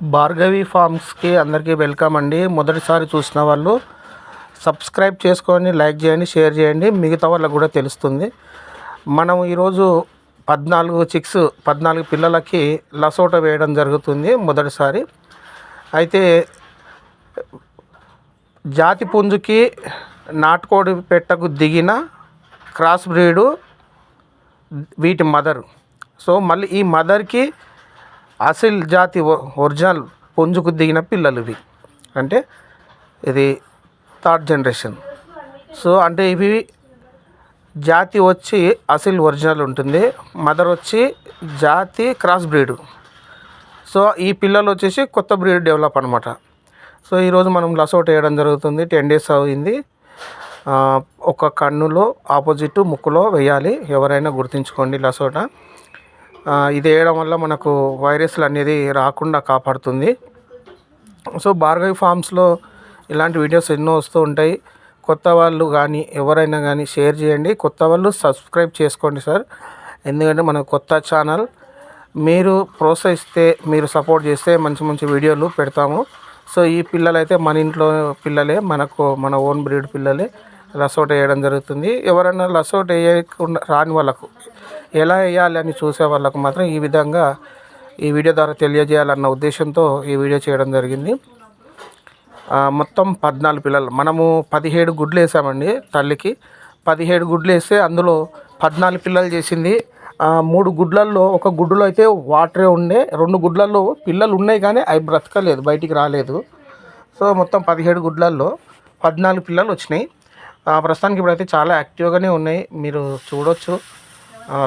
భార్గవి ఫార్మ్స్కి అందరికీ వెల్కమ్ అండి. మొదటిసారి చూసిన వాళ్ళు సబ్స్క్రైబ్ చేసుకొని లైక్ చేయండి షేర్ చేయండి. మిగతా వాళ్ళకు కూడా తెలుస్తుంది. మనం ఈరోజు పద్నాలుగు చిక్స్ పద్నాలుగు పిల్లలకి లసోట వేయడం జరుగుతుంది మొదటిసారి. అయితే జాతి పుంజుకి నాటుకోడి పెట్టకు దిగిన క్రాస్ బ్రీడు వీటి మదర్. సో మళ్ళీ ఈ మదర్కి అసిల్ జాతి ఒ- ఒరిజినల్ పుంజుకు దిగిన పిల్లలు ఇవి. అంటే ఇది థర్డ్ జనరేషన్. సో అంటే ఇవి జాతి వచ్చి అసిల్ ఒరిజినల్ ఉంటుంది. మదర్ వచ్చి జాతి క్రాస్ బ్రీడ్. సో ఈ పిల్లలు వచ్చేసి కొత్త బ్రీడ్ డెవలప్ అనమాట సో ఈరోజు మనం లసౌట్ వేయడం జరుగుతుంది. టెన్ డేస్ అయింది. ఒక కన్నులో ఆపోజిట్ ముక్కులో వేయాలి. ఎవరైనా గుర్తుంచుకోండి లసోట. ఇది వేయడం వల్ల మనకు వైరస్లు అనేది రాకుండా కాపాడుతుంది. సో భార్గవి ఫార్మ్స్లో ఇలాంటి వీడియోస్ ఎన్నో వస్తూ ఉంటాయి. కొత్త వాళ్ళు కానీ ఎవరైనా కానీ షేర్ చేయండి. కొత్త వాళ్ళు సబ్స్క్రైబ్ చేసుకోండి సార్. ఎందుకంటే మన కొత్త ఛానల్ మీరు ప్రోత్సహిస్తే మీరు సపోర్ట్ చేస్తే మంచి మంచి వీడియోలు పెడతాము. సో ఈ పిల్లలైతే మన ఇంట్లో పిల్లలే మనకు మన ఓన్ బ్రీడ్ పిల్లలే. లసోట్ వేయడం జరుగుతుంది. ఎవరైనా లసోట్ వేయకుండా రాని వాళ్ళకు ఎలా వేయాలి అని చూసే వాళ్ళకు మాత్రం ఈ విధంగా ఈ వీడియో ద్వారా తెలియజేయాలన్న ఉద్దేశంతో ఈ వీడియో చేయడం జరిగింది. మొత్తం పద్నాలుగు పిల్లలు. మనము పదిహేడు గుడ్లు వేసామండి తల్లికి. పదిహేడు గుడ్లు వేస్తే అందులో పద్నాలుగు పిల్లలు చేసింది. మూడు గుడ్లల్లో ఒక గుడ్డులో అయితే వాటరే ఉండే రెండు గుడ్లల్లో పిల్లలు ఉన్నాయి కానీ అవి బ్రతకలేదు బయటికి రాలేదు. సో మొత్తం పదిహేడు గుడ్లల్లో పద్నాలుగు పిల్లలు వచ్చినాయి. ప్రస్తుతానికి ఇప్పుడైతే చాలా యాక్టివ్గానే ఉన్నాయి. మీరు చూడొచ్చు.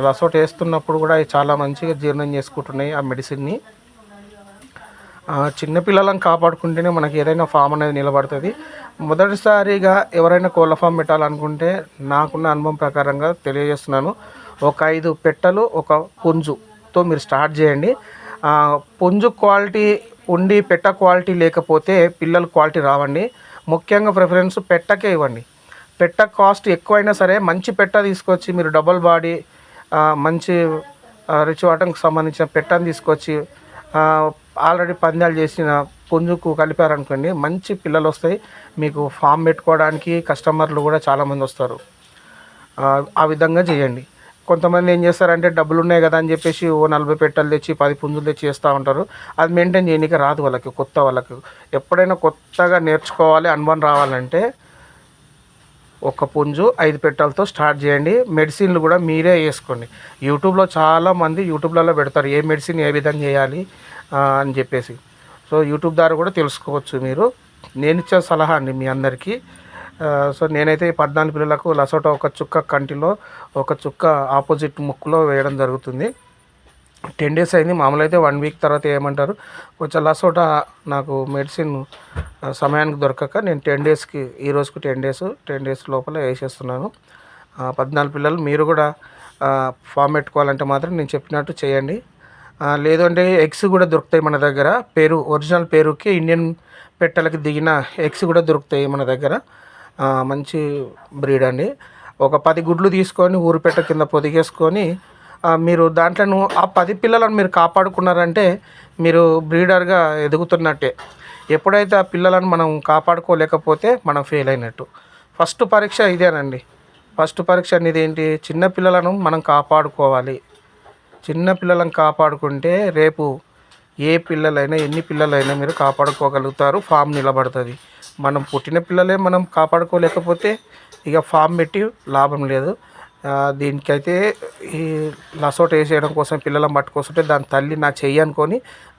రసోట్ వేస్తున్నప్పుడు కూడా అవి చాలా మంచిగా జీర్ణం చేసుకుంటున్నాయి ఆ మెడిసిన్ని. చిన్నపిల్లలను కాపాడుకుంటేనే మనకి ఏదైనా ఫామ్ అనేది నిలబడుతుంది. మొదటిసారిగా ఎవరైనా కోళ్ళ ఫామ్ పెట్టాలనుకుంటే నాకున్న అనుభవం ప్రకారంగా తెలియజేస్తున్నాను. ఒక ఐదు పెట్టలు ఒక పుంజుతో మీరు స్టార్ట్ చేయండి. పుంజు క్వాలిటీ ఉండి పెట్ట క్వాలిటీ లేకపోతే పిల్లలు క్వాలిటీ రావండి. ముఖ్యంగా ప్రిఫరెన్స్ పెట్టకే ఇవ్వండి. పెట్ట కాస్ట్ ఎక్కువైనా సరే మంచి పెట్ట తీసుకొచ్చి మీరు డబల్ బాడీ మంచి రిచ్ వాటర్కి సంబంధించిన పెట్టని తీసుకొచ్చి ఆల్రెడీ పందాలు చేసిన పుంజుకు కలిపారనుకోండి మంచి పిల్లలు వస్తాయి. మీకు ఫామ్ పెట్టుకోవడానికి కస్టమర్లు కూడా చాలామంది వస్తారు. ఆ, ఆ విధంగా చేయండి. కొంతమంది ఏం చేస్తారంటే డబ్బులు ఉన్నాయి కదా అని చెప్పేసి ఓ నలభై పెట్టలు తెచ్చి పది పుంజులు తెచ్చి చేస్తూ ఉంటారు. అది మెయింటైన్ చేయడానికి రాదు వాళ్ళకి కొత్త వాళ్ళకి. ఎప్పుడైనా కొత్తగా నేర్చుకోవాలి అనుభవం రావాలంటే ఒక పుంజు ఐదు పెట్టాలతో స్టార్ట్ చేయండి. మెడిసిన్లు కూడా మీరే వేసుకోండి. యూట్యూబ్లో చాలామంది యూట్యూబ్లలో పెడతారు ఏ మెడిసిన్ ఏ విధంగా చేయాలి అని చెప్పేసి. సో యూట్యూబ్ ద్వారా కూడా తెలుసుకోవచ్చు మీరు. నేను ఇచ్చే సలహా అండి మీ అందరికీ. సో నేనైతే ఈ పద్నాలుగు పిల్లలకు లసోట ఒక చుక్క కంటిలో ఒక చుక్క ఆపోజిట్ ముక్కులో వేయడం జరుగుతుంది. టెన్ డేస్ అయింది. మామూలు అయితే వన్ వీక్ తర్వాత ఏమంటారు? కొంచెం లసోట నాకు మెడిసిన్ సమయానికి దొరకక నేను టెన్ డేస్కి ఈ రోజుకు టెన్ డేస్ టెన్ డేస్ లోపల వేసేస్తున్నాను. పద్నాలుగు పిల్లలు మీరు కూడా ఫామ్ పెట్టుకోవాలంటే మాత్రం నేను చెప్పినట్టు చేయండి. లేదంటే లేదు అంటే ఎగ్స్ కూడా దొరుకుతాయి మన దగ్గర. పేరు ఒరిజినల్ పేరుకి ఇండియన్ పెట్టెలకి దిగిన ఎగ్స్ కూడా దొరుకుతాయి మన దగ్గర. మంచి బ్రీడ్ అండి. ఒక పది గుడ్లు తీసుకొని ఊరుపెట్ట కింద పొదిగేసుకొని మీరు దాంట్లో ఆ పది పిల్లలను మీరు కాపాడుకున్నారంటే మీరు బ్రీడర్గా ఎదుగుతున్నట్టే. ఎప్పుడైతే ఆ పిల్లలను మనం కాపాడుకోలేకపోతే మనం ఫెయిల్ అయినట్టు. ఫస్ట్ పరీక్ష ఇదేనండి. ఫస్ట్ పరీక్ష అనేది ఏంటి? చిన్న పిల్లలను మనం కాపాడుకోవాలి. చిన్న పిల్లలను కాపాడుకుంటే రేపు ఏ పిల్లలైనా ఎన్ని పిల్లలైనా మీరు కాపాడుకోగలుగుతారు. ఫామ్ నిలబడుతుంది. మనం పుట్టిన పిల్లలే మనం కాపాడుకోలేకపోతే ఇక ఫామ్ పెట్టి లాభం లేదు. దీనికైతే ఈ లసోట్ వేసేయడం కోసం పిల్లలను పట్టుకొస్తుంటే దాని తల్లి నా చెయ్యి అనుకొని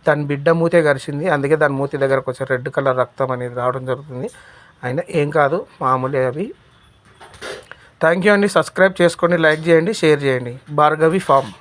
దాని బిడ్డ మూతే కరిచింది అందుకే దాని మూతి దగ్గరకు వచ్చే రెడ్ కలర్ రక్తం అనేది రావడం జరుగుతుంది. అయినా ఏం కాదు మామూలే అవి. థ్యాంక్ యూ అండి. సబ్స్క్రైబ్ చేసుకోండి లైక్ చేయండి షేర్ చేయండి. భార్గవి ఫామ్.